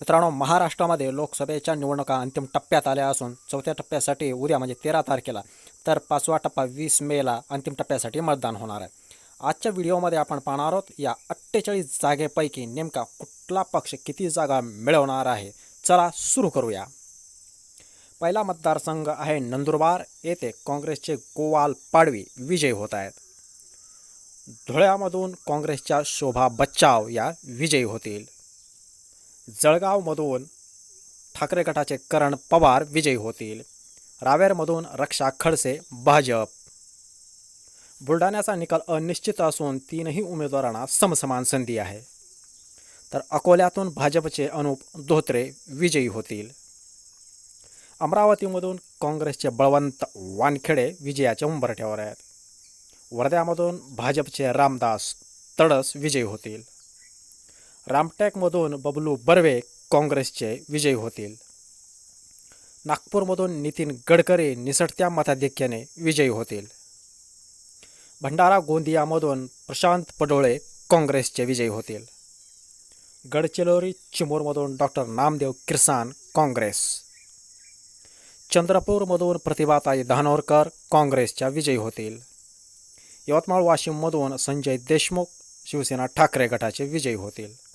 मित्रांनो महाराष्ट्रामध्ये लोकसभेच्या निवडणुका अंतिम टप्प्यात आल्या असून चौथ्या टप्प्यासाठी उद्या म्हणजे तेरा तारखेला तर पाचवा टप्पा वीस मेला अंतिम टप्प्यासाठी मतदान होणार आहे. आजच्या व्हिडिओमध्ये आपण पाहणार आहोत या अठ्ठेचाळीस जागेपैकी नेमका कुठला पक्ष किती जागा मिळवणार आहे? चला सुरू करूया. पहिला मतदारसंघ आहे नंदुरबार येथे काँग्रेसचे गोवाल पाडवी विजयी होत आहेत. धुळ्यामधून काँग्रेसच्या शोभा बच्चाव या विजयी होतील. जळगावमधून ठाकरे गटाचे करण पवार विजयी होतील. रावेरमधून रक्षा खडसे भाजप. बुलढाण्याचा निकाल अनिश्चित असून तीनही उमेदवारांना समसमान संधी आहे. तर अकोल्यातून भाजपचे अनुप धोत्रे विजयी होतील. अमरावतीमधून काँग्रेसचे बळवंत वानखेडे विजयाच्या उंबरठ्यावर आहेत. वर्ध्यामधून भाजपचे रामदास तडस विजयी होतील. रामटेकमधून बबलू बर्वे काँग्रेसचे विजयी होतील. नागपूरमधून नितीन गडकरी निसटत्या मताधिक्याने विजयी होतील. भंडारा गोंदियामधून प्रशांत पडोळे काँग्रेसचे विजयी होतील. गडचिरोली चिमूरमधून डॉक्टर नामदेव किरसान काँग्रेस. चंद्रपूरमधून प्रतिभाताई धानोरकर काँग्रेसच्या विजयी होतील. यवतमाळ वाशिममधून संजय देशमुख शिवसेना ठाकरे गटाचे विजयी होतील.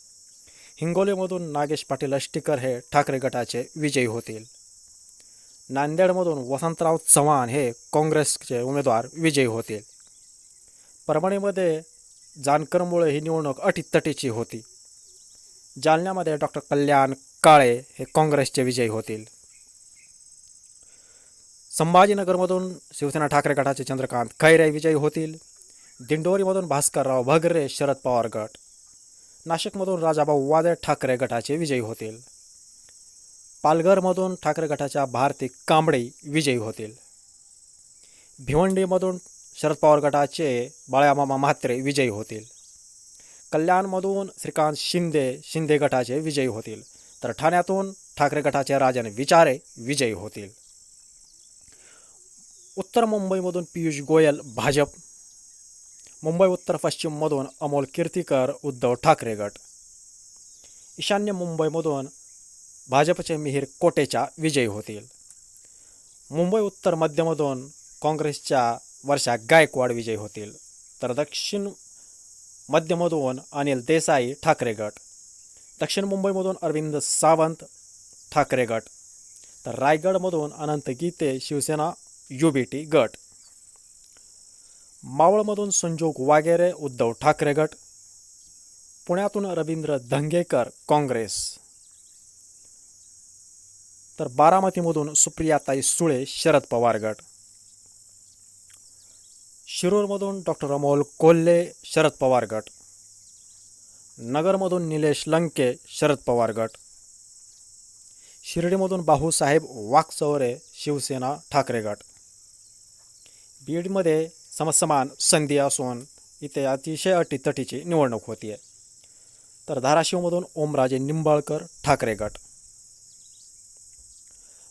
हिंगोलीमधून नागेश पाटील अष्टीकर हे ठाकरे गटाचे विजयी होतील. नांदेडमधून वसंतराव चव्हाण हे काँग्रेसचे उमेदवार विजयी होतील. परभणीमध्ये जानकरमुळे ही निवडणूक अटीतटीची होती. जालन्यामध्ये डॉक्टर कल्याण काळे हे काँग्रेसचे विजयी होतील. संभाजीनगरमधून शिवसेना ठाकरे गटाचे चंद्रकांत खैरे विजयी होतील. दिंडोरीमधून भास्करराव भगरे शरद पवार गट. नाशिकमधून राजाभाऊ वादळ ठाकरे गटाचे विजयी होतील. पालघरमधून ठाकरे गटाच्या भारती कांबळे विजयी होतील. भिवंडीमधून शरद पवार गटाचे बाळ्यामामा म्हात्रे विजयी होतील. कल्याणमधून श्रीकांत शिंदे शिंदे गटाचे विजयी होतील. तर ठाण्यातून ठाकरे गटाचे राजन विचारे विजयी होतील. उत्तर मुंबईमधून पियुष गोयल भाजप मुंबई उत्तर पश्चिममधून अमोल कीर्तीकर उद्धव ठाकरे गट. ईशान्य मुंबईमधून भाजपचे मिहीर कोटेच्या विजयी होतील. मुंबई उत्तर मध्यमधून काँग्रेसच्या वर्षा गायकवाड विजयी होतील. तर दक्षिण मध्यमधून अनिल देसाई ठाकरे गट. दक्षिण मुंबईमधून अरविंद सावंत ठाकरे गट. तर रायगडमधून अनंत गीते शिवसेना युबीटी गट. मावळमधून संजोग वागेरे उद्धव ठाकरे गट. पुण्यातून रवींद्र धंगेकर काँग्रेस. तर बारामतीमधून सुप्रियाताई सुळे शरद पवार गट. शिरूरमधून डॉक्टर अमोल कोल्हे शरद पवार गट. नगरमधून निलेश लंके शरद पवार गट. शिर्डीमधून भाऊसाहेब वाकचौरे शिवसेना ठाकरे गट. बीडमध्ये समसमान संधी असून इथे अतिशय अटीतटीची निवडणूक होती आहे तर धाराशिवमधून ओमराजे निंबाळकर ठाकरे गट.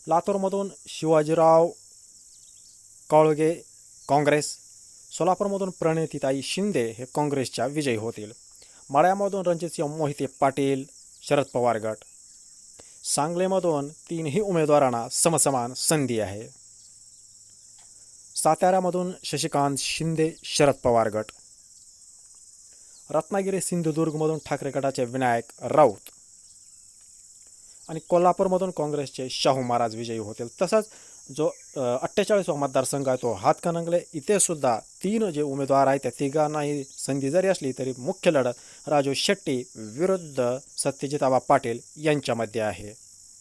लातूरमधून शिवाजीराव काळगे काँग्रेस. सोलापूरमधून प्रणितीताई शिंदे हे काँग्रेसच्या विजयी होतील. माळ्यामधून रणजितसिंह मोहिते पाटील शरद पवार गट. सांगलीमधून तीनही उमेदवारांना समसमान संधी आहे. साताऱ्यामधून शशिकांत शिंदे शरद पवार गट. रत्नागिरी सिंधुदुर्गमधून ठाकरे गटाचे विनायक राऊत. आणि कोल्हापूरमधून काँग्रेसचे शाहू महाराज विजयी होतील. तसंच जो अठ्ठेचाळीसवा मतदारसंघ आहे तो हातकणंगले इथे सुद्धा तीन जे उमेदवार आहेत त्या तिघांनाही संधी जरी असली तरी मुख्य लढत राजू शेट्टी विरुद्ध सत्यजित आबा पाटील यांच्यामध्ये आहे.